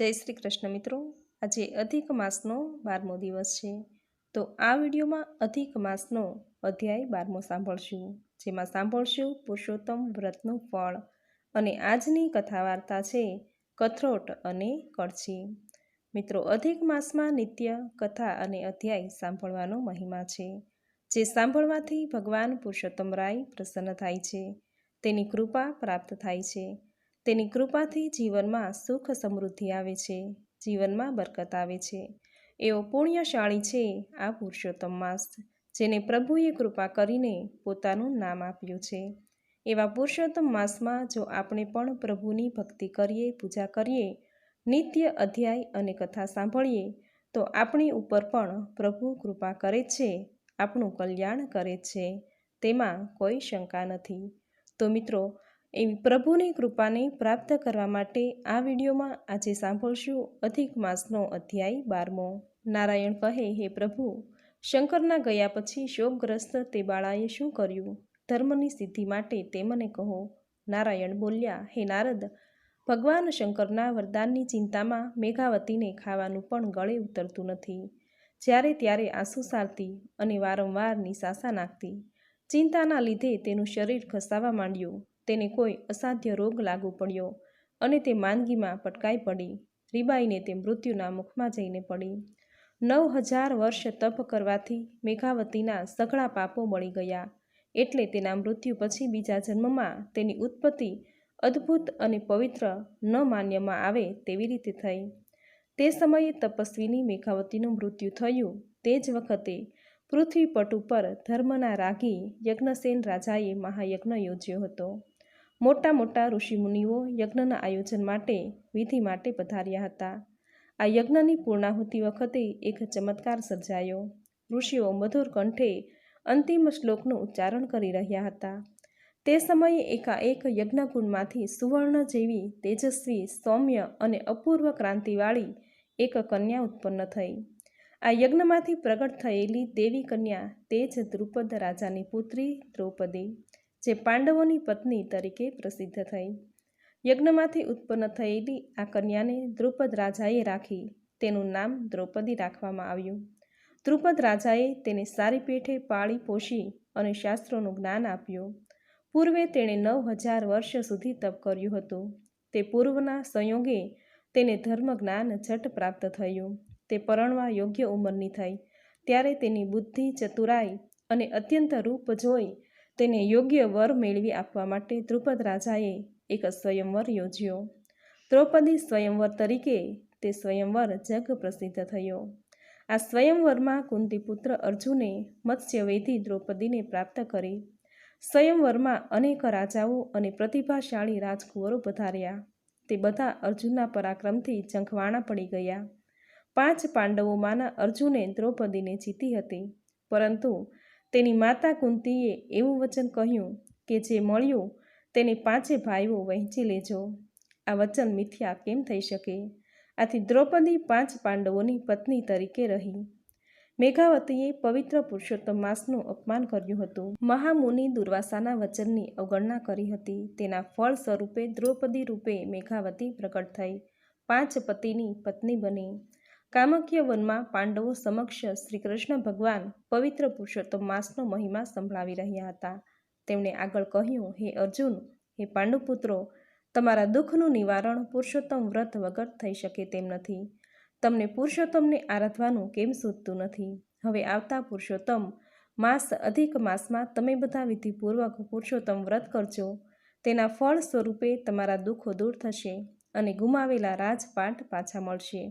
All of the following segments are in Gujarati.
જય શ્રી કૃષ્ણ મિત્રો. આજે અધિક માસનો બારમો દિવસ છે. તો આ વિડીયોમાં અધિક માસનો અધ્યાય બારમો સાંભળશું, જેમાં સાંભળશું પુરુષોત્તમ વ્રતનું ફળ અને આજની કથા વાર્તા છે કથરોટ અને કળછી. મિત્રો, અધિક માસમાં નિત્ય કથા અને અધ્યાય સાંભળવાનો મહિમા છે, જે સાંભળવાથી ભગવાન પુરુષોત્તમ રાય પ્રસન્ન થાય છે. તેની કૃપા પ્રાપ્ત થાય છે. તેની કૃપાથી જીવનમાં સુખ સમૃદ્ધિ આવે છે, જીવનમાં બરકત આવે છે. એવો પુણ્યશાળી છે આ પુરુષોત્તમ માસ, જેને પ્રભુએ કૃપા કરીને પોતાનું નામ આપ્યું છે. એવા પુરુષોત્તમ માસમાં જો આપણે પણ પ્રભુની ભક્તિ કરીએ, પૂજા કરીએ, નિત્ય અધ્યાય અને કથા સાંભળીએ, તો આપણી ઉપર પણ પ્રભુ કૃપા કરે છે, આપણું કલ્યાણ કરે છે, તેમાં કોઈ શંકા નથી. તો મિત્રો એવી પ્રભુની કૃપાને પ્રાપ્ત કરવા માટે આ વિડીયોમાં આજે સાંભળશું અધિક માસનો અધ્યાય બારમો. નારાયણ કહે, હે પ્રભુ, શંકરના ગયા પછી શોકગ્રસ્ત તે બાળાએ શું કર્યું? ધર્મની સિદ્ધિ માટે તે મને કહો. નારાયણ બોલ્યા, હે નારદ, ભગવાન શંકરના વરદાનની ચિંતામાં મેઘાવતીને ખાવાનું પણ ગળે ઉતરતું નથી. જ્યારે ત્યારે આંસુ સારતી અને વારંવાર નિશાસા નાખતી. ચિંતાના લીધે તેનું શરીર ઘસાવા માંડ્યું. તેને કોઈ અસાધ્ય રોગ લાગુ પડ્યો અને તે માંદગીમાં પટકાઈ પડી. રીબાઈને તે મૃત્યુના મુખમાં જઈને પડી. નવ હજાર વર્ષ તપ કરવાથી મેઘાવતીના સઘળા પાપો બળી ગયા. એટલે તેના મૃત્યુ પછી બીજા જન્મમાં તેની ઉત્પત્તિ અદ્ભુત અને પવિત્ર ન માન્યમાં આવે તેવી રીતે થઈ. તે સમયે તપસ્વીની મેઘાવતીનું મૃત્યુ થયું. તે જ વખતે પૃથ્વીપટ ઉપર ધર્મના રાગી યજ્ઞસેન રાજાએ મહાયજ્ઞ યોજ્યો હતો. મોટા મોટા ઋષિમુનિઓ યજ્ઞના આયોજન માટે વિધિ માટે પધાર્યા હતા. આ યજ્ઞની પૂર્ણાહુતિ વખતે એક ચમત્કાર સર્જાયો. ઋષિઓ મધુર કંઠે અંતિમ શ્લોકનું ઉચ્ચારણ કરી રહ્યા હતા. તે સમયે એકાએક યજ્ઞકુંડમાંથી સુવર્ણ જેવી તેજસ્વી, સૌમ્ય અને અપૂર્વ ક્રાંતિવાળી એક કન્યા ઉત્પન્ન થઈ. આ યજ્ઞમાંથી પ્રગટ થયેલી દેવી કન્યા તે જ દ્રુપદ રાજાની પુત્રી દ્રૌપદી. જે પાંડવોની પત્ની તરીકે પ્રસિદ્ધ થઈ. યજ્ઞમાંથી ઉત્પન્ન થયેલી આ કન્યાને દ્રુપદ રાજાએ રાખી. તેનું નામ દ્રૌપદી રાખવામાં આવ્યું. દ્રુપદ રાજાએ તેને સારી પેઠે પાળી પોષી અને શાસ્ત્રોનું જ્ઞાન આપ્યું. પૂર્વે તેણે નવ હજાર વર્ષ સુધી તપ કર્યું હતું. તે પૂર્વના સંયોગે તેને ધર્મ જ્ઞાન ઝટ પ્રાપ્ત થયું. તે પરણવા યોગ્ય ઉંમરની થઈ. ત્યારે તેની બુદ્ધિ ચતુરાઈ અને અત્યંત રૂપ જોઈ તેને યોગ્ય વર મેળવી આપવા માટે દ્રુપદ રાજાએ એક સ્વયંવર યોજ્યો. દ્રૌપદી સ્વયંવર તરીકે તે સ્વયંવર જગ પ્રસિદ્ધ થયો. આ સ્વયંવરમાં કુંતીપુત્ર અર્જુને મત્સ્યવેધી દ્રૌપદીને પ્રાપ્ત કરી. સ્વયંવરમાં અનેક રાજાઓ અને પ્રતિભાશાળી રાજકુંવરો પધાર્યા. તે બધા અર્જુનના પરાક્રમથી ઝંખવાણા પડી ગયા. પાંચ પાંડવોમાંના અર્જુને દ્રૌપદીને જીતી હતી. પરંતુ તેની માતા કુંતીએ એવું વચન કહ્યું કે જે મળ્યું તેને પાંચે ભાઈઓ વહેંચી લેજો. આ વચન મિથ્યા કેમ થઈ શકે? આથી દ્રૌપદી પાંચ પાંડવોની પત્ની તરીકે રહી. મેઘાવતીએ પવિત્ર પુરુષોત્તમ માસનું અપમાન કર્યું હતું. મહામુનિ દુર્વાસાના વચનની અવગણના કરી હતી. તેના ફળ સ્વરૂપે દ્રૌપદી રૂપે મેઘાવતી પ્રગટ થઈ. પાંચ પતિની પત્ની બની. કામક્ય વનમાં પાંડવો સમક્ષ શ્રી કૃષ્ણ ભગવાન પવિત્ર પુરુષોત્તમ માસનો મહિમા સંભળાવી રહ્યા હતા. તેમણે આગળ કહ્યું, હે અર્જુન, હે પાંડુપુત્રો, તમારા દુઃખનું નિવારણ પુરુષોત્તમ વ્રત વગર થઈ શકે તેમ નથી. તમને પુરુષોત્તમને આરાધવાનું કેમ સૂચતું નથી? હવે આવતા પુરુષોત્તમ માસ અધિક માસમાં તમે બધા વિધિપૂર્વક પુરુષોત્તમ વ્રત કરજો. તેના ફળ સ્વરૂપે તમારા દુઃખો દૂર થશે અને ગુમાવેલા રાજપાટ પાછા મળશે.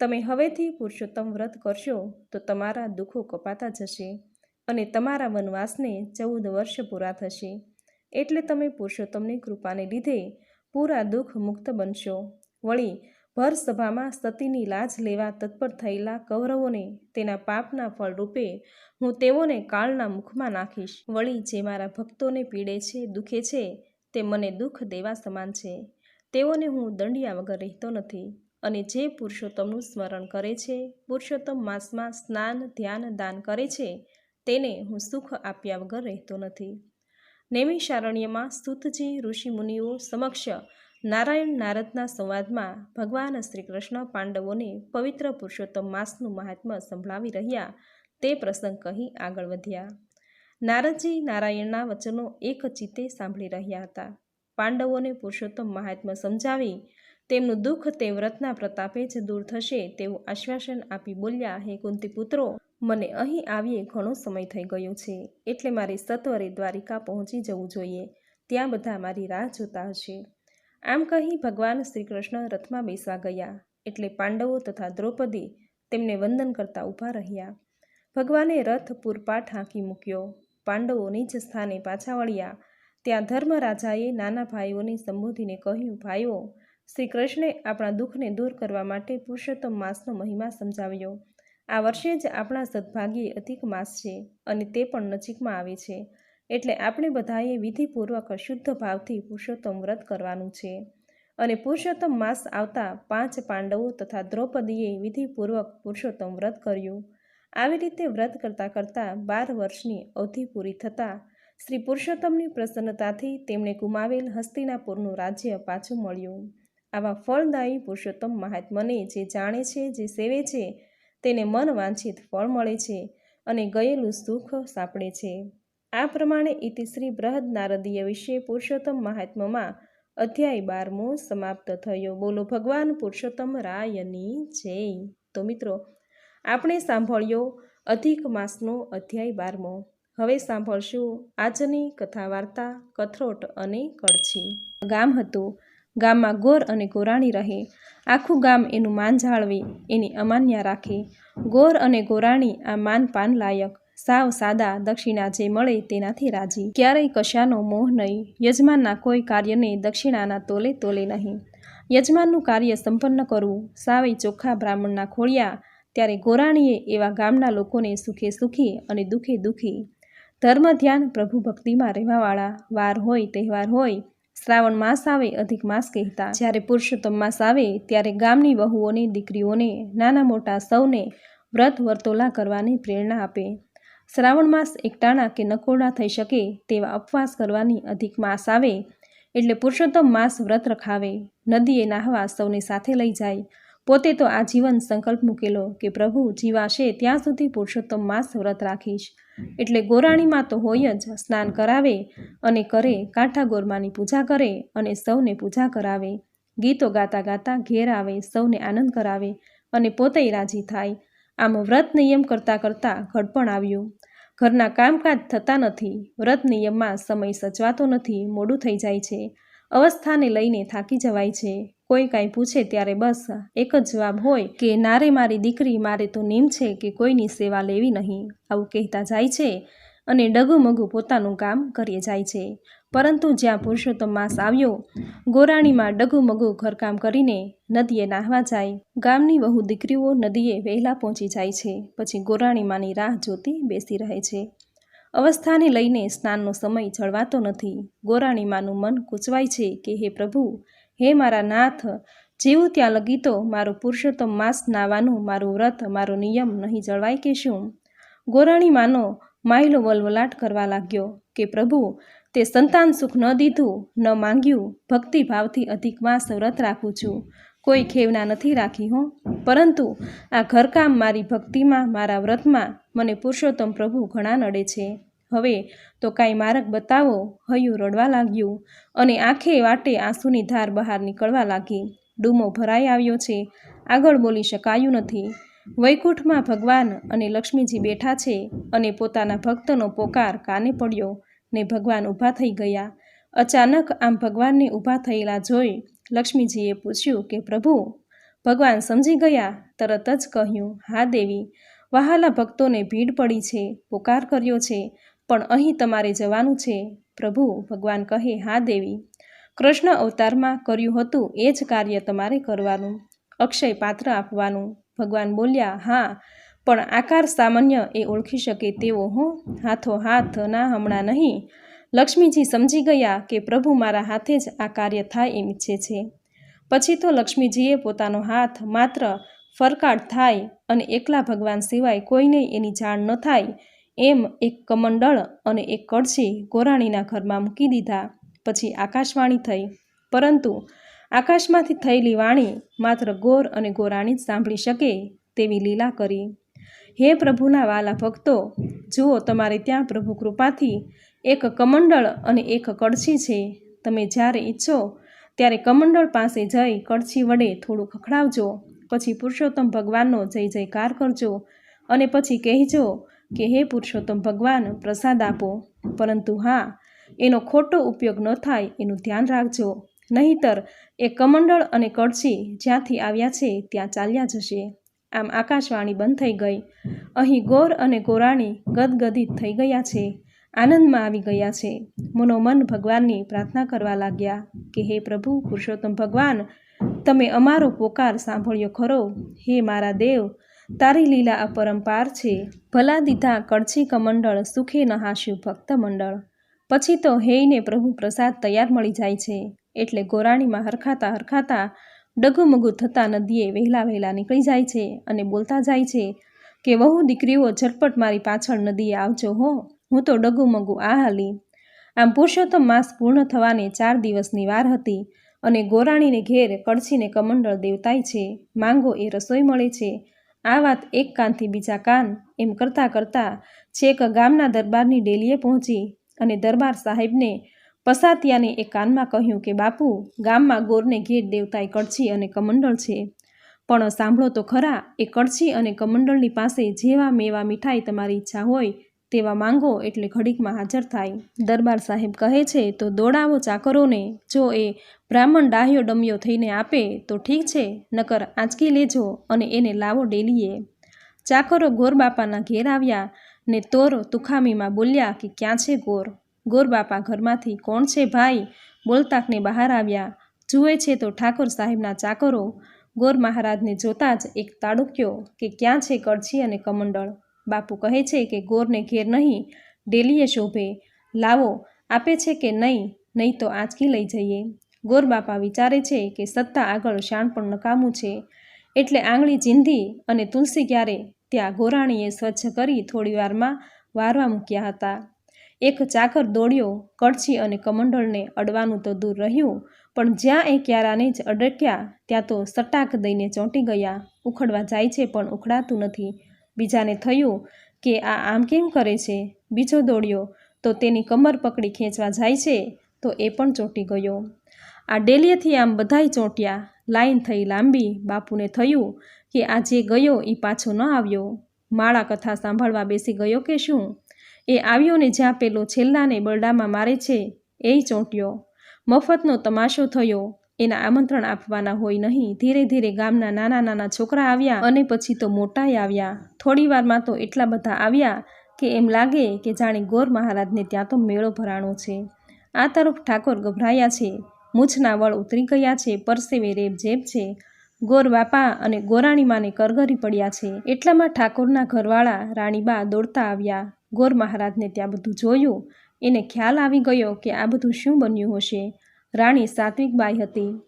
તમે હવેથી પુરુષોત્તમ વ્રત કરશો, તો તમારા દુઃખો કપાતા જશે અને તમારા વનવાસને ચૌદ વર્ષ પૂરા થશે. એટલે તમે પુરુષોત્તમની કૃપાને લીધે પૂરા દુઃખ મુક્ત બનશો. વળી ભરસભામાં સતીની લાજ લેવા તત્પર થયેલા કૌરવોને તેના પાપના ફળરૂપે હું તેઓને કાળના મુખમાં નાખીશ. વળી, જે મારા ભક્તોને પીડે છે, દુખે છે, તે મને દુઃખ દેવા સમાન છે. તેઓને હું દંડિયા વગર રહેતો નથી. અને જે પુરુષોત્તમનું સ્મરણ કરે છે, પુરુષોત્તમ માસમાં સ્નાન, ધ્યાન, દાન કરે છે, તેને હું સુખ આપ્યા વગર રહેતો નથી. નૈમિષારણ્યમાં સ્તુતજી ઋષિમુનિઓ સમક્ષ નારાયણ નારદના સંવાદમાં ભગવાન શ્રી કૃષ્ણ પાંડવોને પવિત્ર પુરુષોત્તમ માસનું મહાત્મ્ય સંભળાવી રહ્યા, તે પ્રસંગ કહી આગળ વધ્યા. નારદજી નારાયણના વચનો એક ચિત્તે સાંભળી રહ્યા હતા. પાંડવોને પુરુષોત્તમ મહાત્મ્ય સમજાવી તેમનું દુઃખ તે વ્રતના પ્રતાપે જ દૂર થશે તેવું આશ્વાસન આપી બોલ્યા, હે કુંતી પુત્રો, મને અહીં આવીએ ઘણો સમય થઈ ગયો છે, એટલે મારે સત્વરે દ્વારિકા પહોંચી જવું જોઈએ, ત્યાં બધા મારી રાહ જોતા હશે. આમ કહી ભગવાન શ્રી કૃષ્ણ રથમાં બેસવા ગયા, એટલે પાંડવો તથા દ્રૌપદી તેમને વંદન કરતા ઊભા રહ્યા. ભગવાને રથ પૂરપાટ હાંકી મૂક્યો. પાંડવો નીચ સ્થાને પાછા વળ્યા. ત્યાં ધર્મરાજાએ નાના ભાઈઓને સંબોધીને કહ્યું, ભાઈઓ શ્રી કૃષ્ણે આપણા દુઃખને દૂર કરવા માટે પુરુષોત્તમ માસનો મહિમા સમજાવ્યો. આ વર્ષે જ આપણા સદભાગ્યે અધિક માસ છે અને તે પણ નજીકમાં આવે છે. એટલે આપણે બધાએ વિધિપૂર્વક શુદ્ધ ભાવથી પુરુષોત્તમ વ્રત કરવાનું છે. અને પુરુષોત્તમ માસ આવતા પાંચ પાંડવો તથા દ્રૌપદીએ વિધિપૂર્વક પુરુષોત્તમ વ્રત કર્યું. આવી રીતે વ્રત કરતાં કરતાં બાર વર્ષની અવધિ પૂરી થતાં શ્રી પુરુષોત્તમની પ્રસન્નતાથી તેમણે ગુમાવેલ હસ્તિનાપુરનું રાજ્ય પાછું મળ્યું. આવા ફળદાયી પુરુષોત્તમ મહાત્મને જે જાણે છે, જે સેવે છે, તેને મન વાંછિત ફળ મળે છે અને ગયેલું સુખ સાંપડે છે. આ પ્રમાણે ઇતિશ્રી બૃહદ નારદીય વિશે પુરુષોત્તમ મહાત્મામાં અધ્યાય બારમો સમાપ્ત થયો. બોલો ભગવાન પુરુષોત્તમ રાયની જય. તો મિત્રો, આપણે સાંભળ્યો અધિક માસનો અધ્યાય બારમો. હવે સાંભળશું આજની કથા વાર્તા કથરોટ અને કળછી. ગામ હતું. ગામમાં ગોર અને ગોરાણી રહે. આખું ગામ એનું માન જાળવે, એની અમાન્ય રાખે. ગોર અને ગોરાણી આ માન પાન લાયક. સાવ સાદા દક્ષિણા જે મળે તેનાથી રાજી. ક્યારેય કશાનો મોહ નહીં. યજમાનના કોઈ કાર્યને દક્ષિણાના તોલે તોલે નહીં. યજમાનનું કાર્ય સંપન્ન કરવું. સાવે ચોખ્ખા બ્રાહ્મણના ખોળ્યા. ત્યારે ગોરાણીએ એવા ગામના લોકોને સુખે સુખી અને દુઃખે દુઃખી. ધર્મ ધ્યાન પ્રભુ ભક્તિમાં રહેવાવાળા. વાર હોય, તહેવાર હોય શ્રાવણ માસ આવે, અધિક માસ કહેતા. જ્યારે પુરુષોત્તમ માસ આવે, ત્યારે ગામની વહુઓને, દીકરીઓને, નાના મોટા સૌને વ્રત વર્તોલા કરવાની પ્રેરણા આપે. શ્રાવણ માસ એકટાણા કે નકોડા થઈ શકે તેવા ઉપવાસ કરવાની અધિક માસ આવે, એટલે પુરુષોત્તમ માસ વ્રત રખાવે. નદીએ નાહવા સૌને સાથે લઈ જાય પોતે તો આ જીવન સંકલ્પ મૂકેલો કે પ્રભુ જીવાશે ત્યાં સુધી પુરુષોત્તમ માસ વ્રત રાખીશ. એટલે ગોરાણીમાં તો હોય જ સ્નાન કરાવે અને કરે કાંઠા ગોરમાની પૂજા કરે અને સૌને પૂજા કરાવે. ગીતો ગાતા ગાતા ઘેર આવે, સૌને આનંદ કરાવે અને પોતે રાજી થાય. આમ વ્રત નિયમ કરતાં કરતાં ઘડપણ આવ્યું. ઘરના કામકાજ થતા નથી. વ્રત નિયમમાં સમય સચવાતો નથી, મોડું થઈ જાય છે. અવસ્થાને લઈને થાકી જવાય છે. કોઈ કાંઈ પૂછે ત્યારે બસ એક જ જવાબ હોય કે, નારે મારી દીકરી, મારે તો નિયમ છે કે કોઈની સેવા લેવી નહીં. આવું કહેતા જાય છે અને ડગુમગુ પોતાનું કામ કરીએ જાય છે. પરંતુ જ્યાં પુરુષોત્તમ માસ આવ્યો, ગોરાણીમાં ડગુમગુ ઘરકામ કરીને નદીએ નાહવા જાય. ગામની બહુ દીકરીઓ નદીએ વહેલા પહોંચી જાય છે. પછી ગોરાણીમાંની રાહ જોતી બેસી રહે છે. અવસ્થાને લઈને સ્નાનનો સમય જળવાતો નથી. ગોરાણીમાનું મન કૂચવાય છે કે, હે પ્રભુ, હે મારા નાથ, જેવું ત્યાં લગી તો મારું પુરુષોત્તમ માસ નાવાનું મારું વ્રત, મારો નિયમ નહીં જળવાય કે શું? ગોરાણીમાનો માયલો વલવલાટ કરવા લાગ્યો કે, પ્રભુ, તે સંતાન સુખ ન દીધું, ન માંગ્યું. ભક્તિભાવથી અધિક માસ વ્રત રાખું છું. કોઈ ખેવના નથી રાખી, હું. પરંતુ આ ઘરકામ મારી ભક્તિમાં, મારા વ્રતમાં મને પુરુષોત્તમ પ્રભુ ઘણા નડે છે. હવે તો કાંઈ માર્ગ બતાવો. હૈયું રડવા લાગ્યું અને આંખે વાટે આંસુની ધાર બહાર નીકળવા લાગી. ડૂમો ભરાઈ આવ્યો છે. આગળ બોલી શકાયું નથી. વૈકુંઠમાં ભગવાન અને લક્ષ્મીજી બેઠા છે અને પોતાના ભક્તનો પોકાર કાને પડ્યો ને ભગવાન ઊભા થઈ ગયા. અચાનક આમ ભગવાનને ઊભા થયેલા જોઈ લક્ષ્મીજીએ પૂછ્યું કે પ્રભુ, ભગવાન સમજી ગયા? તરત જ કહ્યું, હા દેવી. વહાલા ભક્તોને ભીડ પડી છે, પોકાર કર્યો છે, પણ અહીં તમારે જવાનું છે. પ્રભુ, ભગવાન કહે, હા, દેવી. કૃષ્ણ અવતારમાં કર્યું હતું એ જ કાર્ય તમારે કરવાનું. અક્ષય પાત્ર આપવાનું. ભગવાન બોલ્યા, હા, પણ આકાર સામાન્ય એ ઓળખી શકે તેવો હું. હાથો હાથ ના હમણાં નહીં. લક્ષ્મીજી સમજી ગયા કે પ્રભુ મારા હાથે જ આ કાર્ય થાય એમ ઈચ્છે છે. પછી તો લક્ષ્મીજીએ પોતાનો હાથ માત્ર ફરકાટ થાય અને એકલા ભગવાન સિવાય કોઈને એની જાણ ન થાય, એમ એક કમંડળ અને એક કળશી ગોરાણીના ઘરમાં મૂકી દીધા. પછી આકાશવાણી થઈ. પરંતુ આકાશમાંથી થયેલી વાણી માત્ર ગોર અને ગોરાણી જ સાંભળી શકે તેવી લીલા કરી. હે પ્રભુના વાલા ભક્તો, જુઓ તમારે ત્યાં પ્રભુ કૃપાથી એક કમંડળ અને એક કળછી છે. તમે જ્યારે ઈચ્છો ત્યારે કમંડળ પાસે જઈ કળછી વડે થોડું ખખડાવજો. પછી પુરુષોત્તમ ભગવાનનો જય જયકાર કરજો અને પછી કહેજો કે હે પુરુષોત્તમ ભગવાન, પ્રસાદ આપો. પરંતુ હા, એનો ખોટો ઉપયોગ ન થાય એનું ધ્યાન રાખજો. નહીતર એ કમંડળ અને કળછી જ્યાંથી આવ્યા છે ત્યાં ચાલ્યા જશે. આમ આકાશવાણી બંધ થઈ ગઈ. અહીં ગોર અને ગોરાણી ગદગદિત થઈ ગયા છે. આનંદમાં આવી ગયા છે. મનોમન ભગવાનની પ્રાર્થના કરવા લાગ્યા કે હે પ્રભુ, પુરુષોત્તમ ભગવાન તમે અમારો પોકાર સાંભળ્યો ખરો? હે મારા દેવ, તારી લીલા અપરંપાર છે. ભલા દીધા કળછી કમંડળ સુખે નહાશ્યું ભક્ત મંડળ. પછી તો હેયને પ્રભુ પ્રસાદ તૈયાર મળી જાય છે. એટલે ગોરાણીમાં હરખાતા હરખાતા ડગુમગુ થતા નદીએ વહેલા વહેલા નીકળી જાય છે અને બોલતા જાય છે કે, વહુ દીકરીઓ, ઝટપટ મારી પાછળ નદીએ આવજો હો. હું તો ડગુમગુ આ હાલી આમ પુરુષોત્તમ માસ પૂર્ણ થવાને ચાર દિવસની વાર હતી. અને ગોરાણીને ઘેર કળછીને કમંડળ દેવતાય છે. માંગો એ રસોઈ મળે છે. આ વાત એક કાનથી બીજા કાન એમ કરતાં કરતાં છેક ગામના દરબારની ડેલીએ પહોંચી અને દરબાર સાહેબને પસાતિયાને એક કાનમાં કહ્યું કે, બાપુ, ગામમાં ગોરને ઘેર દેવતાએ કળછી અને કમંડળ છે. પણ સાંભળો તો ખરા, એ કળછી અને કમંડળની પાસે જેવા મેવા મીઠાઈ તમારી ઈચ્છા હોય તેવા માંગો એટલે ઘડીકમાં હાજર થાય. દરબાર સાહેબ કહે છે, તો દોડાવો ચાકરોને. જો એ બ્રાહ્મણ ડાહ્યો ડમ્યો થઈને આપે, તો ઠીક છે, નકર આંચકી લેજો અને એને લાવો ડેલીએ. ચાકરો ગોરબાપાના ઘેર આવ્યા ને તોર તુખામીમાં બોલ્યા કે, ક્યાં છે ગોર? ગોરબાપા ઘરમાંથી કોણ છે ભાઈ? બોલતાકને બહાર આવ્યા. જુએ છે તો ઠાકોર સાહેબના ચાકરો. ગોર મહારાજને જોતા જ એક તાડુક્યો કે, ક્યાં છે કડછી અને કમંડળ? બાપુ કહે છે કે ગોરને ઘેર નહીં, ડેલીએ શોભે. લાવો, આપે છે કે નહીં નહીં તો આંચકી લઈ જઈએ. ગોર બાપા વિચારે છે કે સત્તા આગળ શાણ પણ નકામું છે. એટલે આંગળી ચીંધી અને તુલસી ક્યારે? ત્યાં ગોરાણીએ સ્વચ્છ કરી થોડી વારમાં વારવા મૂક્યા હતા. એક ચાકર દોડ્યો કડછી અને કમંડળને અડવાનું તો દૂર રહ્યું, પણ જ્યાં એ ક્યારાને જ અડક્યા, ત્યાં તો સટાક દઈને ચોંટી ગયા. ઉખડવા જાય છે પણ ઉખડાતું નથી. બીજાને થયું કે આ આમ કેમ કરે છે? બીજો દોડ્યો, તો તેની કમર પકડી ખેંચવા જાય છે, તો એ પણ ચોંટી ગયો. આ ડેલીએથી આમ બધાય ચોંટ્યા. લાઈન થઈ લાંબી. બાપુને થયું કે આ જે ગયો એ પાછો ન આવ્યો. માળા કથા સાંભળવા બેસી ગયો કે શું? એ આવ્યો ને જ્યાં પેલો છેલ્લાને બરડામાં મારે છે એ ચોંટ્યો. મફતનો તમાશો થયો. એના આમંત્રણ આપવાના હોય નહીં. ધીરે ધીરે ગામના નાના નાના છોકરા આવ્યા અને પછી તો મોટાય આવ્યા. થોડી વારમાં તો એટલા બધા આવ્યા કે એમ લાગે કે જાણે ગોર મહારાજને ત્યાં તો મેળો ભરાણો છે. આ તરફ ઠાકોર ગભરાયા છે. મૂછના વળ ઉતરી ગયા છે. પરસેવે રેબ જેબ છે. ગોર બાપા અને ગોરાણીમાને કરગરી પડ્યા છે. એટલામાં ઠાકોરના ઘરવાળા રાણીબા દોડતા આવ્યા. ગોર મહારાજને ત્યાં બધું જોયું. એને ખ્યાલ આવી ગયો કે આ બધું શું બન્યું હશે? રાણી સાત્વિકબાઈ હતી.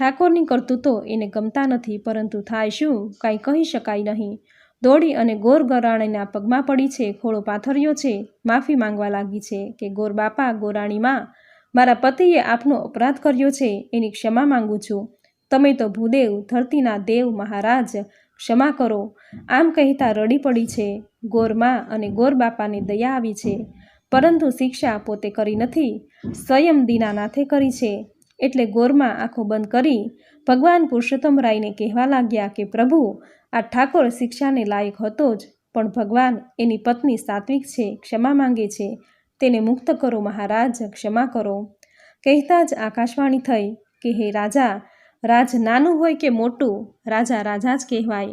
ઠાકોરની કરતૂતો એને ગમતા નથી, પરંતુ થાય શું, કાંઈ કહી શકાય નહીં. દોડી અને ગોર ગરાણીના પગમાં પડી છે ખોળો પાથર્યો છે, માફી માંગવા લાગી છે કે ગોર બાપા ગોરાણીમાં મારા પતિએ આપનો અપરાધ કર્યો છે, એની ક્ષમા માંગુ છું. તમે તો ભૂદેવ, ધરતીના દેવ મહારાજ, ક્ષમા કરો. આમ કહેતા રડી પડી છે. ગોરમાં અને ગોર બાપાને દયા આવી છે. પરંતુ શિક્ષા પોતે કરી નથી, સ્વયં દીનાનાથે કરી છે. એટલે ગોરમાં આંખો બંધ કરી ભગવાન પુરુષોત્તમ રાયને કહેવા લાગ્યા કે, પ્રભુ, આ ઠાકોર શિક્ષાને લાયક હતો જ, પણ ભગવાન એની પત્ની સાત્વિક છે, ક્ષમા માંગે છે. તેને મુક્ત કરો મહારાજ, ક્ષમા કરો. કહેતા જ આકાશવાણી થઈ કે, હે રાજા, રાજ નાનું હોય કે મોટું, રાજા રાજા જ કહેવાય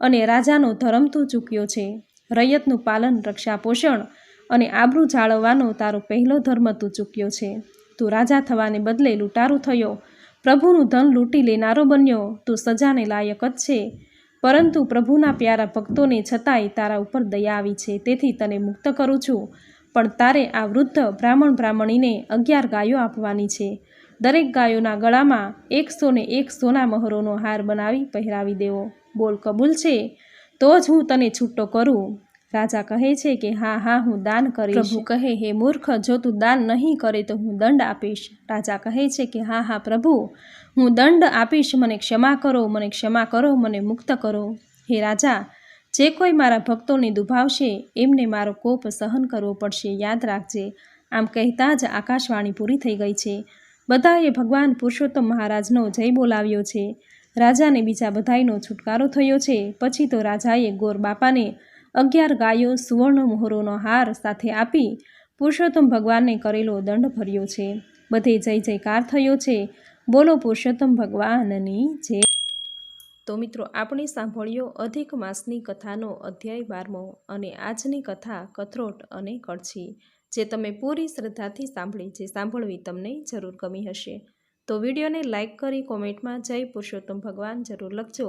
અને રાજાનો ધર્મ તો ચૂક્યો છે. રૈયતનું પાલન રક્ષા પોષણ અને આબરૂ જાળવવાનો તારો પહેલો ધર્મ તું ચૂક્યો છે. તું રાજા થવાને બદલે લૂંટારું થયો. પ્રભુનું ધન લૂંટી લેનારો બન્યો. તું સજાને લાયક જ છે. પરંતુ પ્રભુના પ્યારા ભક્તોને છતાંય તારા ઉપર દયા આવી છે. તેથી તને મુક્ત કરું છું. પણ તારે આ વૃદ્ધ બ્રાહ્મણ બ્રાહ્મણીને અગિયાર ગાયો આપવાની છે. દરેક ગાયોના ગળામાં એકસો ને એક સોના મહોરોનો હાર બનાવી પહેરાવી દેવો. બોલ, કબૂલ છે? તો જ હું તને છૂટો કરું. રાજા કહે છે કે, હા હા, હું દાન કરીશ. પ્રભુ કહે, હે મૂર્ખ, જો તું દાન નહીં કરે તો હું દંડ આપીશ. રાજા કહે છે કે, હા હા, પ્રભુ, હું દંડ આપીશ, મને ક્ષમા કરો, મને ક્ષમા કરો, મને મુક્ત કરો. હે રાજા, જે કોઈ મારા ભક્તોને દુભાવશે, એમને મારો કોપ સહન કરવો પડશે, યાદ રાખજે. આમ કહેતા જ આકાશવાણી પૂરી થઈ ગઈ છે. બધાએ ભગવાન પુરુષોત્તમ મહારાજનો જય બોલાવ્યો છે. રાજાને બીજા બધાયનો છુટકારો થયો છે. પછી તો રાજાએ ગોર બાપાને અગિયાર ગાયો સુવર્ણ મોહરોનો હાર સાથે આપી પુરુષોત્તમ ભગવાનને કરેલો દંડ ભર્યો છે. બધે જય જયકાર થયો છે. બોલો પુરુષોત્તમ ભગવાનની જે તો મિત્રો, આપણે સાંભળ્યો અધિક માસની કથાનો અધ્યાય બારમો અને આજની કથા કથરોટ અને કળછી જે તમે પૂરી શ્રદ્ધાથી સાંભળી, જે સાંભળવી તમને જરૂર ગમી હશે. તો વિડીયોને લાઇક કરી કોમેન્ટમાં જય પુરુષોત્તમ ભગવાન જરૂર લખજો.